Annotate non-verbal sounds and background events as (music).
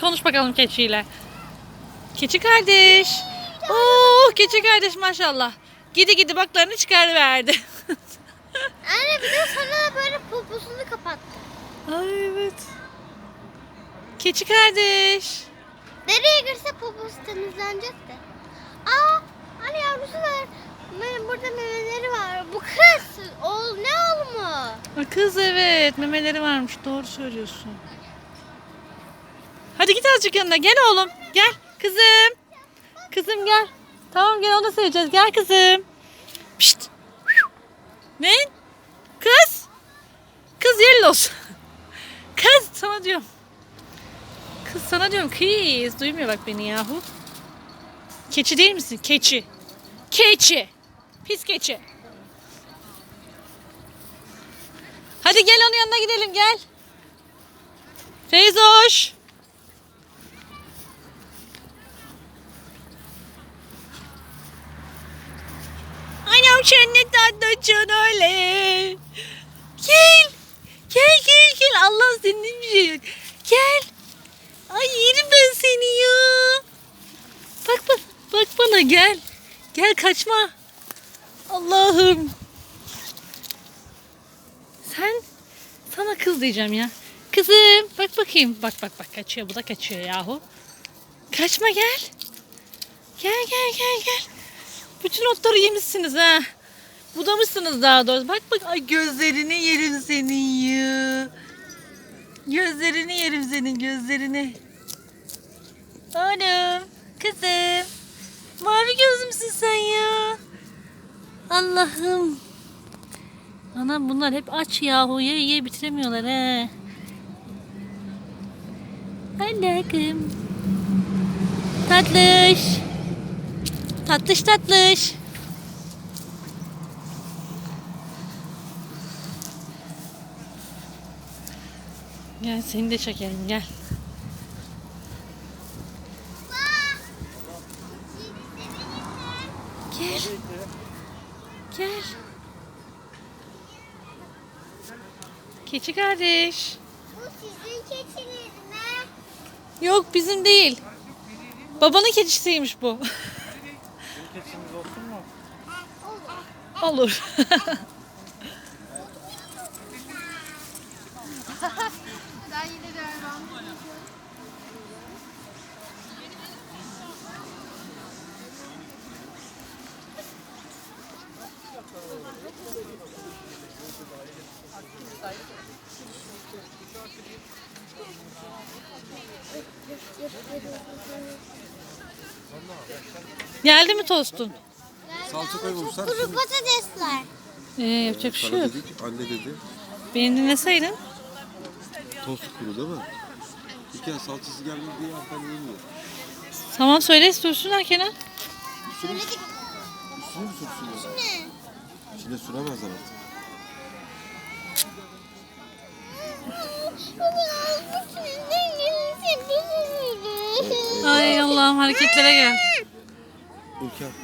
Konuş bakalım keçiyle. Keçi kardeş. Oo, keçi kardeş maşallah. Gidi gidi baklarını çıkarıverdi. (laughs) Anne bir de sana böyle poposunu kapattı. Ay evet. Keçi kardeş. Nereye girse poposu temizlenecek de. Aa, anne yavrusu var. Burada memeleri var. Bu kız. Oğul ne oğlu mu? Kız evet memeleri varmış doğru söylüyorsun. Hadi git azıcık yanına gel oğlum gel kızım. Kızım gel. Tamam gel onu seveceğiz gel kızım. Pişt. Ne? Kız. Kız yellos. (laughs) Kız sana diyorum. Kız sana diyorum kız. Duymuyor bak beni yahu. Keçi değil misin? Keçi. Keçi. Pis keçi. Hadi gel onun yanına gidelim gel. Feyzoş. Ne tatlısın öyle. Gel. Gel gel gel. Allah senin bir şey. Gel. Ay yerim ben seni ya. Bak bak. Bak bana gel. Gel kaçma. Allah'ım. Sen sana kız diyeceğim ya. Kızım bak bakayım. Bak bak bak kaçıyor bu da kaçıyor yahu. Kaçma gel. Gel gel gel gel. Bütün otları yemişsiniz ha. Budamışsınız daha doğrusu. Bak bak ay gözlerini yerim senin ya. Gözlerini yerim senin gözlerini. Oğlum kızım. Mavi gözlümsün sen ya. Allah'ım. Anam bunlar hep aç yahu ye ye bitiremiyorlar he. Allah'ım. Tatlış. Tatlış tatlış. Gel seni de çekelim gel. Gel. Gel. Keçi kardeş. Bu sizin keçiniz mi? Yok bizim değil. Babanın keçisiymiş bu. Keçimiz olsun mu? Olur. (laughs) (laughs) Ben yine devam. Geldi mi tostun? Salça koymamışlar. Kuru patatesler. Ee, yapacak bir şey yok. anne dedi. Beni dinleseydin. Tost kuru değil mi? Kere salçası gelmedi diye ben yemiyor. Tamam söyle sürsünler Kenan. Üstüne, üstüne mi sürsünler? Ne? İçine süremezler artık. Ay Allah'ım hareketlere gel. Ülker.